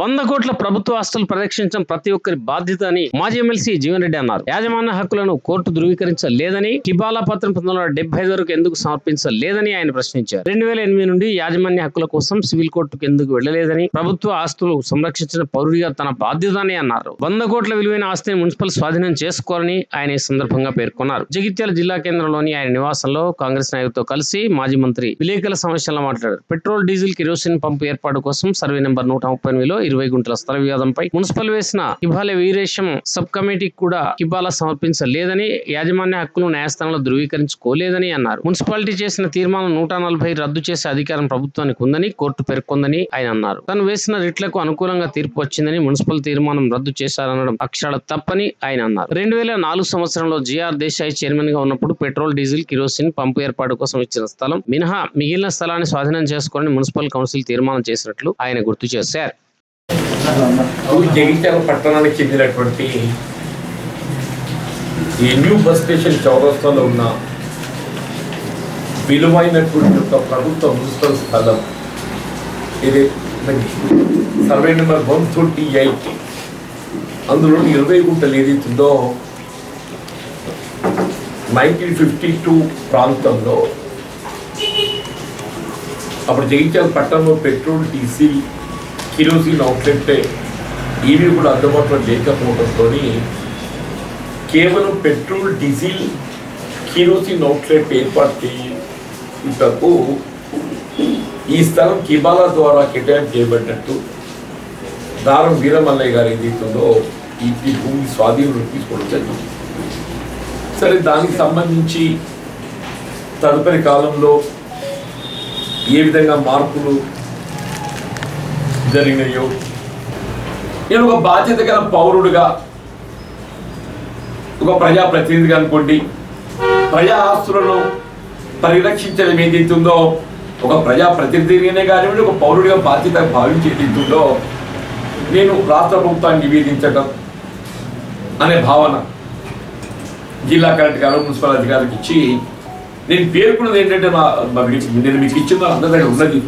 వంద కోట్ల ప్రభుత్వ ఆస్తులు పరిరక్షించడం ప్రతి ఒక్కరి బాధ్యత అని మాజీ ఎమ్మెల్సీ జీవన్ రెడ్డి అన్నారు. యాజమాన్య హక్కులను కోర్టు ధృవీకరించలేదని కిబాలా పత్రం పంతొమ్మిది వందల డెబ్బై ఐదు వరకు ఎందుకు సమర్పించలేదని ఆయన ప్రశ్నించారు. రెండు వేల ఎనిమిది నుండి యాజమాన్య హక్కుల కోసం సివిల్ కోర్టుకు ఎందుకు వెళ్ళలేదని ప్రభుత్వ ఆస్తులు సంరక్షించిన పౌరుడిగా తన బాధ్యత అని అన్నారు. వంద కోట్ల విలువైన ఆస్తిని మున్సిపల్ స్వాధీనం చేసుకోవాలని ఆయన ఈ సందర్భంగా పేర్కొన్నారు. జగిత్యాల జిల్లా కేంద్రంలోని ఆయన నివాసంలో కాంగ్రెస్ నాయకులతో కలిసి మాజీ మంత్రి విలేకరుల సమస్యల్లో మాట్లాడారు. పెట్రోల్ డీజిల్ కిరోసిన్ పంపు ఏర్పాటు కోసం సర్వే నెంబర్ నూట ముప్పై ఎనిమిదిలో ఇరవై గుంటల స్థల వివాదంపై మున్సిపల్ వేసిన కిబాల వీరేశం సబ్ కమిటీకి కూడా కిబాల సమర్పించలేదని యాజమాన్య హక్కును న్యాయస్థానంలో ధృవీకరించుకోలేదని అన్నారు. మున్సిపాలిటీ చేసిన తీర్మానం నూట నలభై రద్దు చేసే అధికారం ప్రభుత్వానికి ఉందని కోర్టు పేర్కొందని ఆయన అన్నారు. తను వేసిన రిట్లకు అనుకూలంగా తీర్పు వచ్చిందని మున్సిపల్ తీర్మానం రద్దు చేశారనడం అక్షరాల తప్పని ఆయన అన్నారు. రెండు వేల నాలుగు సంవత్సరంలో జిఆర్ దేశాయ్ చైర్మన్గా ఉన్నప్పుడు పెట్రోల్ డీజిల్ కిరోసిన్ పంపు ఏర్పాటు కోసం ఇచ్చిన స్థలం మినహా మిగిలిన స్థలాన్ని స్వాధీనం చేసుకోవాలని మున్సిపల్ కౌన్సిల్ తీర్మానం చేసినట్లు ఆయన గుర్తు చేశారు. జగిత్యాల పట్టణానికి చెందినటువంటి ఈ న్యూ బస్ స్టేషన్ చౌరస్తాలో ఉన్న విలువైనటువంటి ఒక ప్రభుత్వ మున్సిపల్ స్థలం. ఇది survey number one thirty eight అందులో ఇరవై గుంటలు ఏదైతుందో నైన్టీన్ ఫిఫ్టీ టూ ప్రాంతంలో. అప్పుడు జగిత్యాల పట్టణంలో పెట్రోల్ డీజిల్ కిరోసిన్ అవుట్లెట్ ఇవి కూడా అందుబాటులో లేకపోవడంతో కేవలం పెట్రోల్ డీజిల్ కిరోసిన్ అవుట్లెట్ ఏర్పాటు చేయుటకు ఈ స్థలం కిబాలా ద్వారా కేటాయింపు చేయబడినట్టు దారం వీరమల్లయ్య గారు ఏదైతుందో ఈ భూమి స్వాధీనంలో తీసుకోవడం జరిగింది. సరే దానికి సంబంధించి తదుపరి కాలంలో ఏ విధంగా మార్పులు జరిగినాయో? నేను ఒక బాధ్యత గల పౌరుడుగా ఒక ప్రజాప్రతినిధిగా అనుకోండి ప్రజా ఆస్తులను పరిరక్షించడం ఏదైతుందో ఒక ప్రజాప్రతినిధిగానే కానివ్వండి ఒక పౌరుడిగా బాధ్యత భావించి ఏదైతుందో నేను రాష్ట్ర ప్రభుత్వాన్ని నివేదించడం అనే భావన జిల్లా కలెక్టర్ గారు మున్సిపల్ అధికారులకు ఇచ్చి నేను పేర్కొన్నది ఏంటంటే మా నేను మీకు ఇచ్చిన అందరి ఉన్నది.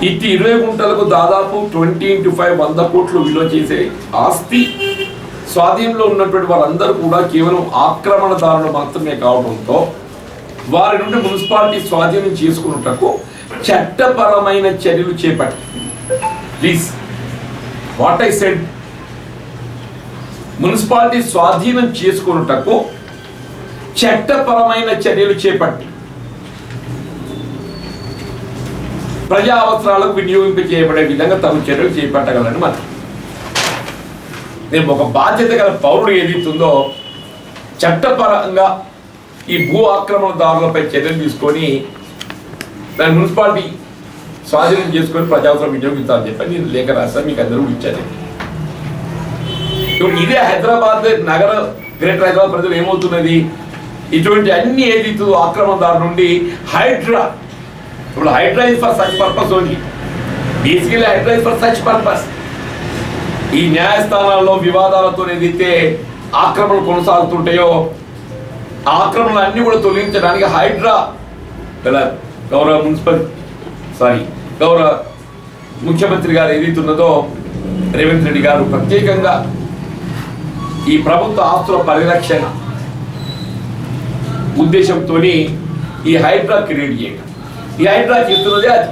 ఇట్టి ఇరవై గుంటలకు దాదాపు ట్వంటీ ఇంటూ ఫైవ్ వంద కోట్లు విలువ చేసే ఆస్తి స్వాధీనంలో ఉన్నటువంటి వారందరూ కూడా కేవలం ఆక్రమణదారులు మాత్రమే కావడంతో వారి నుండి మున్సిపాలిటీ స్వాధీనం చేసుకున్నటకు చట్టపరమైన చర్యలు చేపట్టి please what I said municipality స్వాధీనం చేసుకున్నటకు చట్టపరమైన చర్యలు చేపట్టి ప్రజా అవసరాలకు వినియోగింప చేయబడే విధంగా తమ చర్యలు చేపట్టగలని మనం నేను ఒక బాధ్యత గల పౌరుడు ఏదైతుందో చట్టపరంగా ఈ భూ ఆక్రమణదారులపై చర్యలు తీసుకొని దాని మున్సిపాలిటీ స్వాధీనం చేసుకొని ప్రజావసరం వినియోగించాలని చెప్పి నేను లేఖ రాశాను మీకు అందరూ ఇచ్చాను ఇప్పుడు ఇదే హైదరాబాద్ నగర గ్రేటర్ హైదరాబాద్ ప్రజలు ఏమవుతున్నది? ఇటువంటి అన్ని ఏదైతే ఆక్రమణదారు నుండి హైడ్రా ఇప్పుడు Hydraa is for such purpose only basically Hydraa is for such purpose ఈ న్యాయస్థానాల్లో వివాదాలతో ఏదైతే ఆక్రమణలు కొనసాగుతుంటాయో? ఆక్రమణలు అన్ని కూడా తొలగించడానికి హైడ్రా గౌరవ మున్సిపల్ సారీ గౌరవ ముఖ్యమంత్రి గారు ఏదైతే ఉన్నదో రేవంత్ రెడ్డి గారు ప్రత్యేకంగా ఈ ప్రభుత్వ ఆస్తుల పరిరక్షణ ఉద్దేశంతో ఈ హైడ్రా క్రియేట్ చేయడం ఈ హైడ్రా చేస్తున్నదే అది.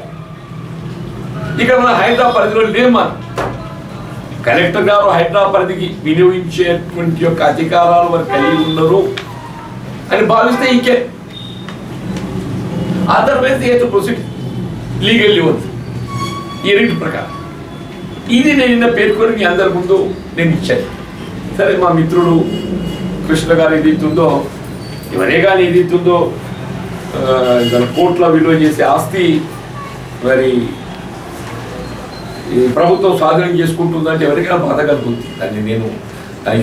ఇక్కడ మన హైడ్రా పరిధిలో లేము మనం. కలెక్టర్ గారు హైడ్రా పరిధికి వినియోగించేటువంటి యొక్క అధికారాలు వారు కలిగి ఉన్నారు అని భావిస్తే ఇంకే. అదర్వైజ్ ఏ ప్రొసీడ్ లీగల్లీ వద్దు ఈ రెండు ప్రకారం. ఇది నేను నిన్న పేర్కొని మీ అందరి ముందు నేను ఇచ్చాను. సరే మా మిత్రుడు కృష్ణ గారు ఏది ఇస్తుందో ఎవరే కానీ ఏది ఇస్తుందో కోట్ల విలువ చేసే ఆస్తి మరి ఈ ప్రభుత్వం స్వాధీనం చేసుకుంటుందంటే ఎవరికైనా బాధ కలుగుతుంది. దాన్ని నేను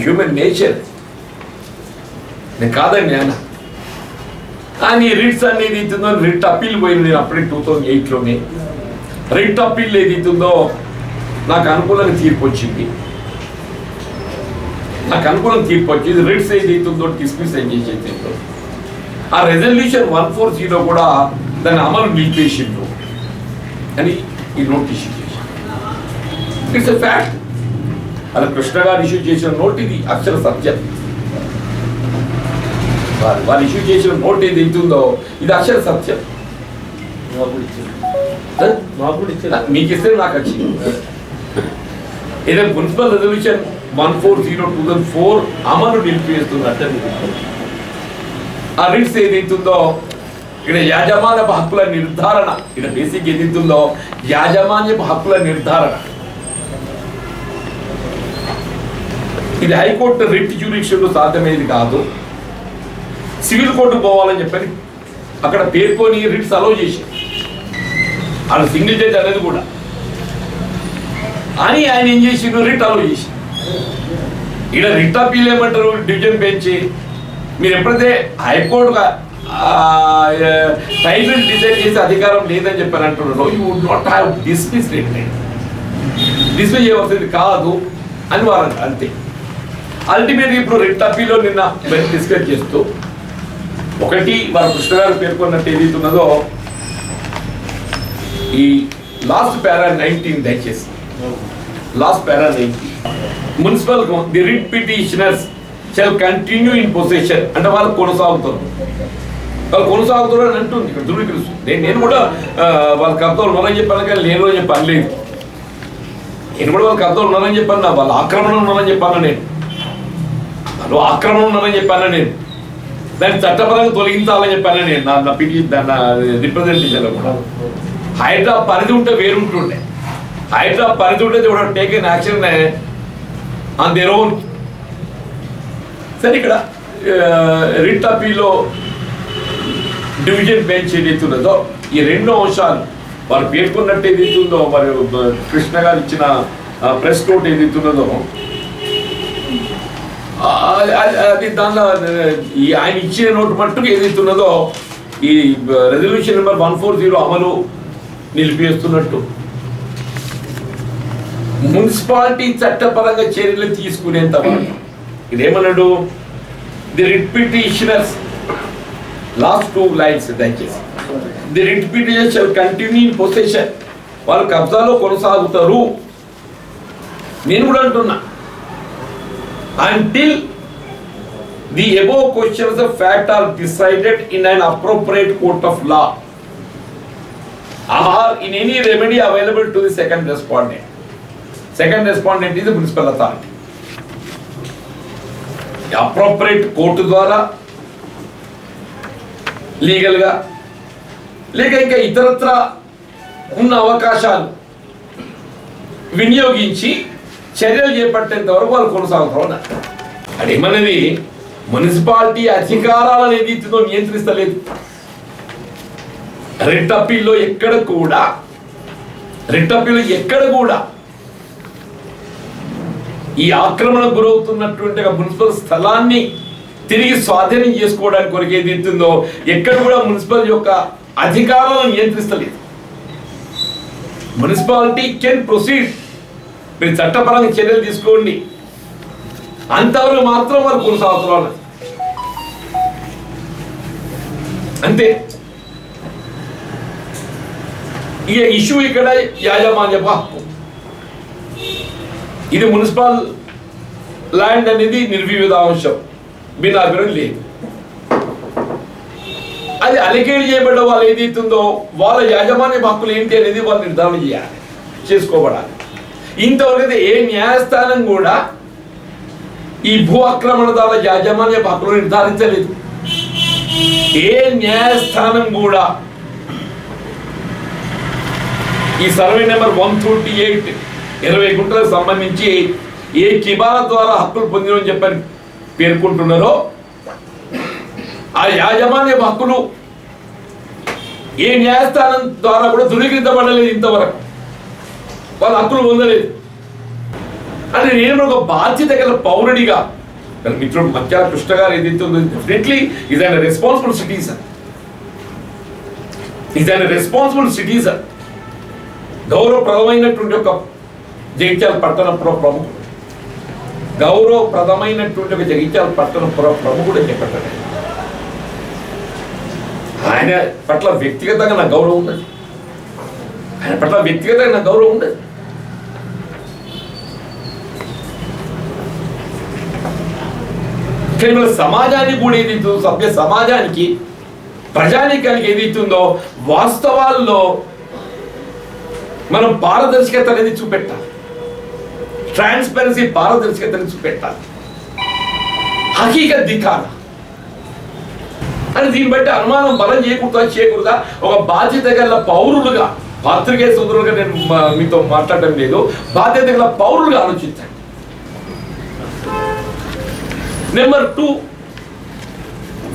హ్యూమన్ నేచర్ నేను కాదండి ఆయన. కానీ రిట్స్ అనేది ఇస్తుందో రిట్ అప్పీల్ పోయింది నేను అప్పుడే టూ థౌజండ్ ఎయిట్లోనే. రిట్ అప్పీల్ ఏది ఇస్తుందో నాకు అనుకూలంగా తీర్పు వచ్చింది. నాకు అనుకూలం తీర్పు వచ్చింది. రిట్స్ ఏది ఇస్తుందో డిస్మిస్ ఏం చేసేది ఆ రెజల్యూషన్ వన్ ఫోర్ జీరో కూడా దాన్ని అమలు నిలిపేసిండ్రు అని ఈ నోట్ ఇష్యూ చేశారు ఇట్స్ ఎ ఫ్యాక్ట్ అలా కృష్ణ గారు ఇష్యూ చేసిన నోట్ ఇది అక్షర సత్యం. వారు వారు ఇష్యూ చేసిన నోట్ ఏది అవుతుందో ఇది అక్షర సత్యం? మీకు ఇస్తే నాకు వచ్చింది ఏదైనా municipal resolution one four zero two thousand four అమలు నిలిపివేస్తున్నట్టు ఆ రిట్స్ ఏదైతుందో ఇక్కడ యాజమాన్య హక్కుల నిర్ధారణ. ఇక్కడ బేసిక్ ఏదైతుందో యాజమాన్య హక్కుల నిర్ధారణ. ఇది హైకోర్టు రిట్ జ్యూరిక్షన్లో సాధ్యమేది కాదు. సివిల్ కోర్టు పోవాలని చెప్పని అక్కడ పేర్కొని రిట్స్ అలో చేసి ఆయన సింగిల్ జడ్జ్ అనేది కూడా. అని ఆయన ఏం చేసిండు? రిట్ అలో చేసి ఇక్కడ రిట్ అప్పీల్ ఏమంటారు? డివిజన్ పెంచి మీరు ఎప్పుడైతే హైకోర్టు టైటిల్ డిసైడ్ చేసే అధికారం లేదని చెప్పని అంటున్నారు you would not have dismiss dismiss చేయవలసింది కాదు అని వారు అంతే. అల్టిమేట్గా ఇప్పుడు రెడ్ అప్పీలో నిన్న డిస్కస్ చేస్తూ ఒకటి వారు కృష్ణ గారు పేర్కొన్నట్టు ఏదైతే ఉన్నదో ఈ లాస్ట్ పారా నైన్టీన్ దయచేసి. Last para nineteen. Municipal the writ petitioners shall continue in position అంటే వాళ్ళు కొనసాగుతారు. వాళ్ళు కొనసాగుతారు అని అంటుంది ఇక్కడ ధృవీకరిస్తుంది. నేను నేను కూడా వాళ్ళ కర్తలు ఉన్నారని చెప్పాను కానీ నేను కూడా చెప్పాను లేదు. నేను కూడా వాళ్ళ కర్తలు ఉన్నారని చెప్పాను వాళ్ళ ఆక్రమణ ఉన్నారని చెప్పాను నేను. వాళ్ళు ఆక్రమణ ఉన్నారని చెప్పాను నేను. దాన్ని చట్టపరంగా తొలగించాలని చెప్పాను నేను. నా నా పిటి నా రిప్రజెంటేషన్లో కూడా. హైడ్రా పరిధి ఉంటే వేరుంటుండే. హైడ్రా పరిధి ఉంటే take taken action on their own సరే ఇక్కడ రిట్ అపీలో డివిజన్ బెంచ్ ఏదైతే ఉన్నదో ఈ రెండు అంశాలు వారు పేర్కొన్నట్టు ఏదైతే ఉందో మరి కృష్ణ గారు ఇచ్చిన ప్రెస్ నోట్ ఏదైతే ఉన్నదో అది- దానిలో ఈ ఆయన ఇచ్చిన నోటు మట్టుకు ఏదైతే ఉన్నదో ఈ resolution number one four zero అమలు నిలిపివేస్తున్నట్టు. మున్సిపాలిటీ చట్టపరంగా చర్యలు తీసుకునేంత వరకు. ఇదేమన్నాడు the writ petitioners last two lines దయచేసి the writ petition shall continue in possession వాళ్ళు కబ్జాలో కొనసాగుతారు నేను కూడా అంటున్నా until the above questions of fact are decided in an appropriate court of law or in any remedy available to the second respondent. Second respondent is the municipal appropriate court ద్వారా లీగల్గా లేక ఇంకా ఇతరత్ర ఉన్న అవకాశాలు వినియోగించి చర్యలు చేపట్టేంత వరకు వాళ్ళు కొనసాగుతారు అన్నారు అదేమన్నది మున్సిపాలిటీ అధికారాలను ఏదైతుందో నియంత్రిస్తలేదు. రెడ్ అప్పీల్లో ఎక్కడ కూడా రెడ్ అప్పీల్లో ఎక్కడ కూడా ఈ ఆక్రమణ గురవుతున్నటువంటి మున్సిపల్ స్థలాన్ని తిరిగి స్వాధీనం చేసుకోవడానికి కొరకు ఏది ఎక్కడ కూడా మున్సిపల్ యొక్క అధికారాలను నియంత్రిస్తలేదు. Municipality can proceed. మీరు చట్టపరంగా చర్యలు తీసుకోండి. అంతవరకు మాత్రం వారు కొనసాగుతున్నారు. అంతే. ఇక ఇష్యూ ఇక్కడ యాజమాన్య హక్కు. ఇది మున్సిపల్ ల్యాండ్ అనేది నిర్వివిధ అంశం. బిన్ లేదు. అది అలికేట్ చేయబడ్డ వాళ్ళు ఏదైతుందో వాళ్ళ యాజమాన్య హక్కులు ఏంటి అనేది వాళ్ళు నిర్ధారణ చేయాలి చేసుకోబడాలి. ఇంతవరకు ఏ న్యాయస్థానం కూడా ఈ భూ ఆక్రమణదారుల యాజమాన్య హక్కులు నిర్ధారించలేదు. ఏ న్యాయస్థానం కూడా ఈ survey number one twenty eight ఇరవై గుంటలకు సంబంధించి ఏ కిబాల ద్వారా హక్కులు పొందినని చెప్పని పేర్కొంటున్నారో ఆ యాజమాన్య హక్కులు ఏ న్యాయస్థానం ద్వారా కూడా ధృవీకరించబడలేదు ఇంతవరకు. వాళ్ళ హక్కులు పొందలేదు. అంటే నేను ఒక బాధ్యత గల పౌరుడిగా మిత్రుడు మధ్య కృష్ణ గారు ఏదైతే ఉందో definitely is and responsible citizen is and responsible citizen గౌరవప్రదమైనటువంటి ఒక జగిత్యాల పట్టణ పుర ప్రముఖుడు. గౌరవప్రదమైనటువంటి ఒక జగిత్యాల పట్టణ ప్రముఖుడు అని ఆయన పట్ల వ్యక్తిగతంగా నా గౌరవం ఉండదు ఆయన పట్ల వ్యక్తిగతంగా నా గౌరవం ఉండదు కానీ మన సమాజానికి కూడా ఏది సభ్య సమాజానికి ప్రజానీకానికి ఏదైతుందో వాస్తవాల్లో మనం పారదర్శకత అనేది చూపెట్టాలి. ట్రాన్స్పరెన్సీ పారదర్శకతని చూపెట్టాలి హకీకత్ దిక్కాల అని దీన్ని బట్టి అనుమానం బలం చేయకూడదా చేయకూడదా ఒక బాధ్యత గల పౌరులుగా పాత్రికే సోదరులుగా నేను మీతో మాట్లాడడం లేదు బాధ్యత గల పౌరులుగా ఆలోచించండి నెంబర్ టూ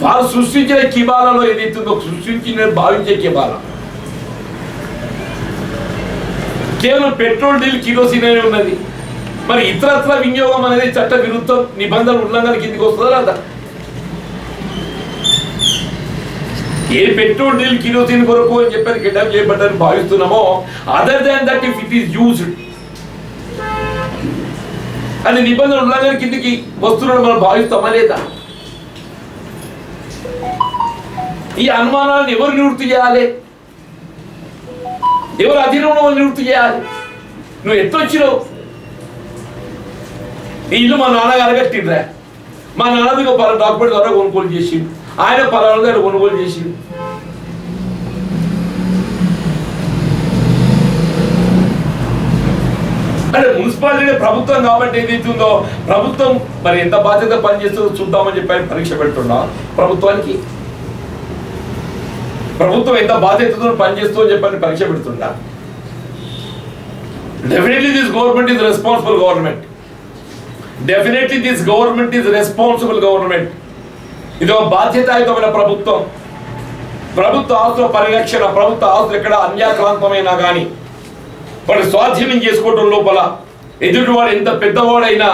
వారు సృష్టించిన కిబాలలో ఏదైతుందో సృష్టించిన భావించే కిబాల కేవలం పెట్రోల్ డీల్ కిరోసిన్ ఉన్నది మరి ఇతరత్ర వినియోగం అనేది చట్ట విరుద్ధం నిబంధనలు ఉల్లంఘన కిందికి వస్తుందా లేదా? ఏ పెట్రోల్ డీల్ కిరోసిన్ కొరకు అని చెప్పారు కిడ్నాప్ చేయబడ్డని భావిస్తున్నామో other than that if it is used అది నిబంధన ఉల్లంఘన కిందికి వస్తున్నాడు మనం భావిస్తామా లేదా? ఈ అనుమానాలను ఎవరు నివృత్తి చేయాలి? ఎవరు అధీనంలో నివృత్తి చేయాలి? నువ్వు ఎత్తొచ్చినావు ఈ ఇల్లు మా నాన్నగారు కట్టిండ్రా. మా నాన్నది పలు డాక్యుమెంట్ ద్వారా కొనుగోలు చేసిండు. ఆయన పలానా దగ్గర కొనుగోలు చేసిండు. అంటే మున్సిపాలిటీ ప్రభుత్వం కాబట్టి ఏదైతుందో ప్రభుత్వం మరి ఎంత బాధ్యత పనిచేస్తుందో చూద్దామని చెప్పి ఆయన పరీక్ష పెడుతున్నా. ప్రభుత్వానికి ప్రభుత్వం ఎంత బాధ్యతతో పనిచేస్తుందో చెప్పని పరీక్ష పెడుతుండ definitely this government is responsible government definitely this government is responsible government ఇది ఒక బాధ్యతాయుతమైన ప్రభుత్వం. ప్రభుత్వ ఆస్తుల పరిరక్షణ ప్రభుత్వ ఆస్తులు ఎక్కడ అన్యాక్రాంతమైనా కానీ వాడు స్వాధీనం చేసుకోవడం లోపల ఎదుటివాడు ఎంత పెద్దవాడైనా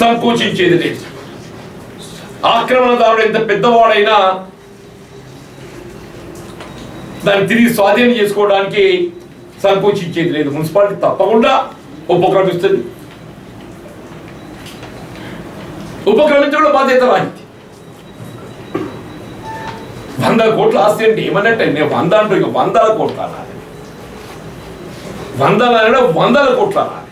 సంకోచించేది లేదు. ఆక్రమణదారుడు ఎంత పెద్దవాడైనా దాన్ని తిరిగి స్వాధీనం చేసుకోవడానికి సంకోచించేది లేదు మున్సిపాలిటీ తప్పకుండా ఉపక్రమిస్తుంది ఉపక్రమించడం బాధ్యత రాయింది వంద కోట్ల ఆస్తి అంటే ఏమన్నట్టే నేను వంద అంటూ వందల కోట్ల అనాలి వందల వందల కోట్ల అనాలి